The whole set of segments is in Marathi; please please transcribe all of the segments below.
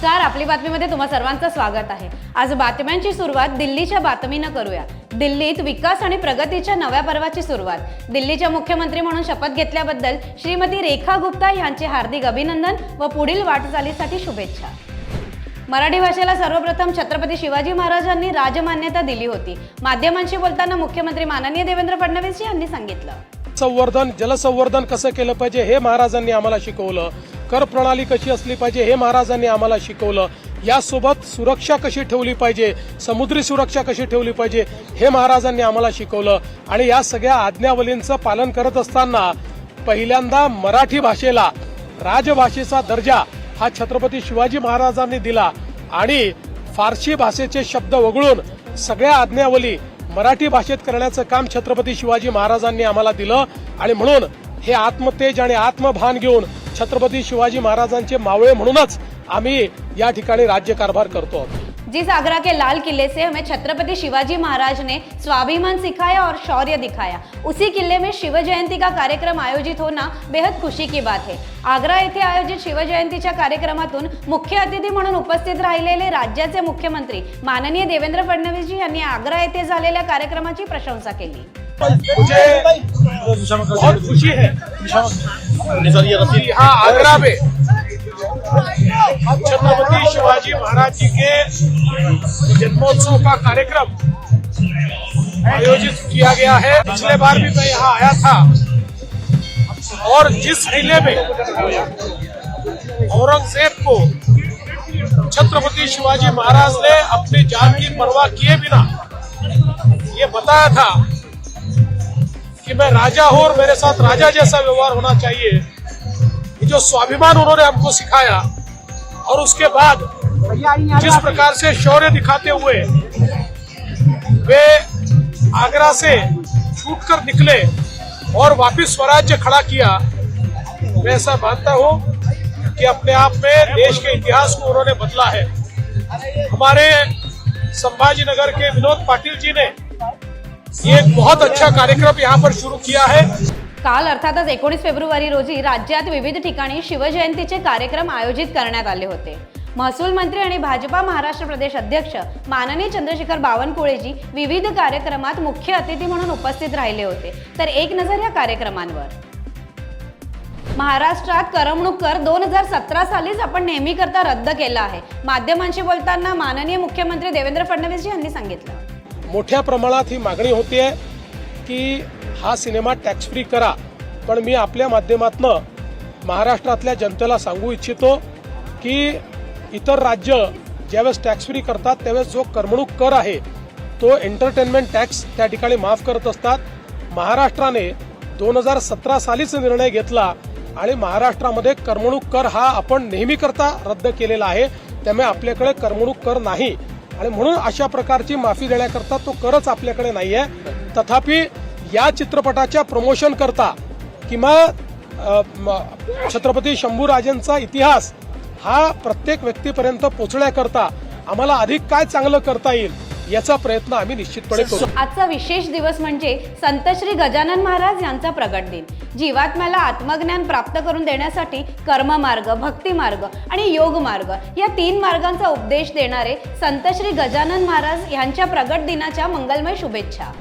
नमस्कार आपली बातमीमध्ये तुम्हा सर्वांचं स्वागत आहे. आज बातम्यांची सुरुवात दिल्लीच्या बातमीनं करूया. दिल्लीत विकास आणि प्रगतीच्या नव्या पर्वाची सुरुवात. दिल्लीच्या मुख्यमंत्री म्हणून शपथ घेतल्याबद्दल श्रीमती रेखा गुप्ता यांचे हार्दिक अभिनंदन व पुढील वाटचालीसाठी शुभेच्छा. मराठी भाषेला सर्वप्रथम छत्रपती शिवाजी महाराजांनी राजमान्यता दिली होती. माध्यमांशी बोलताना मुख्यमंत्री माननीय देवेंद्र फडणवीस यांनी सांगितलं. संवर्धन जलसंवर्धन कसं केलं पाहिजे हे महाराजांनी आम्हाला शिकवलं. कर प्रणाली कशी असली पाहिजे हे महाराजांनी आम्हाला शिकवलं. यासोबत सुरक्षा कशी ठेवली पाहिजे समुद्री सुरक्षा कशी ठेवली पाहिजे हे महाराजांनी आम्हाला शिकवलं. आणि या सगळ्या आज्ञावलींचं पालन करत असताना पहिल्यांदा मराठी भाषेला राजभाषेचा दर्जा हा छत्रपती शिवाजी महाराजांनी दिला. आणि फारसी भाषेचे शब्द वगळून सगळ्या आज्ञावली मराठी भाषेत करण्याचं काम छत्रपती शिवाजी महाराजांनी आम्हाला दिलं. आणि म्हणून हे आत्मतेज आणि आत्मभान घेऊन छत्रपती शिवाजी महाराजांचे मावळे म्हणूनच आम्ही या ठिकाणी राज्यकारभार करतो जिस आगरा के लाल किले से हमें छत्रपति शिवाजी महाराज ने स्वाभिमान सिखाया और शौर्य दिखाया. उसी किले में शिव जयंती का कार्यक्रम आयोजित होना बेहद खुशी की बात है. आग्रा येथे आयोजित शिवजयंतीच्या कार्यक्रमातून मुख्य अतिथी म्हणून उपस्थित राहिलेले राज्याचे मुख्यमंत्री माननीय देवेंद्र फडणवीसजी यांनी आग्रा येथे झालेल्या कार्यक्रमाची प्रशंसा केली. मुझे बहुत खुशी है। यहाँ आगरा में छत्रपति शिवाजी महाराज जी के जन्मोत्सव का कार्यक्रम आयोजित किया गया है। पिछले बार भी मैं यहाँ आया था। और जिस किले में औरंगज़ेब को छत्रपति शिवाजी महाराज ने अपनी जान की परवाह किए बिना ये बताया था कि मैं राजा हूँ और मेरे साथ राजा जैसा व्यवहार होना चाहिए। ये जो स्वाभिमान उन्होंने हमको सिखाया, और उसके बाद जिस प्रकार से शौर्य दिखाते हुए वे आगरा से छूटकर निकले और वापिस स्वराज्य खड़ा किया, मैं ऐसा मानता हूँ कि अपने आप में देश के इतिहास को उन्होंने बदला है। हमारे संभाजी नगर के विनोद पाटिल जी ने एक बहुत अच्छा कार्यक्रम यहाँ पर शुरू किया है। काल अर्थातच एकोणीस फेब्रुवारी रोजी राज्यात विविध ठिकाणी शिवजयंतीचे कार्यक्रम आयोजित करण्यात आले होते. महसूल मंत्री आणि भाजपा महाराष्ट्र प्रदेश अध्यक्ष माननीय चंद्रशेखर बावनकुळेजी विविध कार्यक्रमात मुख्य अतिथी म्हणून उपस्थित राहिले होते. तर एक नजर या कार्यक्रमांवर. महाराष्ट्रात करमणूक कर दोन हजार सतरा सालीच आपण नेहमी करता रद्द केला आहे. माध्यमांशी बोलताना माननीय मुख्यमंत्री देवेंद्र फडणवीस यांनी सांगितलं. मोठ्या प्रमाणात ही मागणी होते की हा सिनेमा टॅक्स फ्री करा. पण मी आपल्या माध्यमातनं महाराष्ट्रातल्या जनतेला सांगू इच्छितो की इतर राज्य ज्यावेळेस टॅक्स फ्री करतात त्यावेळेस जो करमणूक कर आहे तो एंटरटेनमेंट टॅक्स त्या ठिकाणी माफ करत असतात. महाराष्ट्राने दोन हजार सतरा सालीच निर्णय घेतला आणि महाराष्ट्रामध्ये करमणूक कर हा आपण नेहमी करता रद्द केलेला आहे. त्यामुळे आपल्याकडे करमणूक कर नाही. आणि म्हणून अशा प्रकारची माफी देण्याकरता तो करच आपल्याकडे नाही आहे तथापि या चित्रपटाच्या प्रमोशन करता किंवा छत्रपती शंभूराजेंचा इतिहास हा प्रत्येक व्यक्तीपर्यंत पोचण्याकरता आम्हाला अधिक काय चांगलं करता येईल? याचा प्रयत्न आम्ही निश्चितपणे करू. आजचा विशेष दिवस म्हणजे संत श्री गजानन महाराज यांचा प्रगट दिन. जीवात्म्याला आत्मज्ञान प्राप्त करून देण्यासाठी कर्ममार्ग भक्तिमार्ग आणि योग मार्ग या तीन मार्गांचा उपदेश देणारे संत श्री गजानन महाराज यांच्या प्रगट दिनाच्या मंगलमय शुभेच्छा.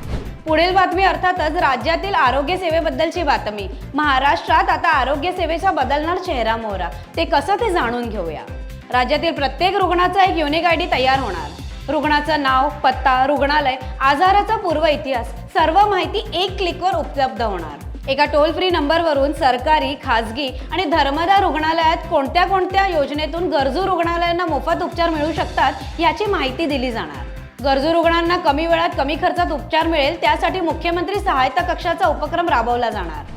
पुढील बातमी अर्थातच राज्यातील आरोग्य सेवेबद्दलची बातमी. महाराष्ट्रात आता आरोग्य सेवेचा बदलणार चेहरा मोहरा. ते कसं ते जाणून घेऊया. राज्यातील प्रत्येक रुग्णाचा एक युनिक आय डी तयार होणार. रुग्णाचं नाव पत्ता रुग्णालय आजाराचा पूर्व इतिहास सर्व माहिती एक क्लिकवर उपलब्ध होणार. एका टोल फ्री नंबरवरून सरकारी खाजगी आणि धर्मदा रुग्णालयात कोणत्या कोणत्या योजनेतून गरजू रुग्णालयांना मोफत उपचार मिळू शकतात याची माहिती दिली जाणार. गरजू रुग्णांना कमी वेळात कमी खर्चात उपचार मिळेल त्यासाठी मुख्यमंत्री सहायता कक्षाचा उपक्रम राबवला जाणार.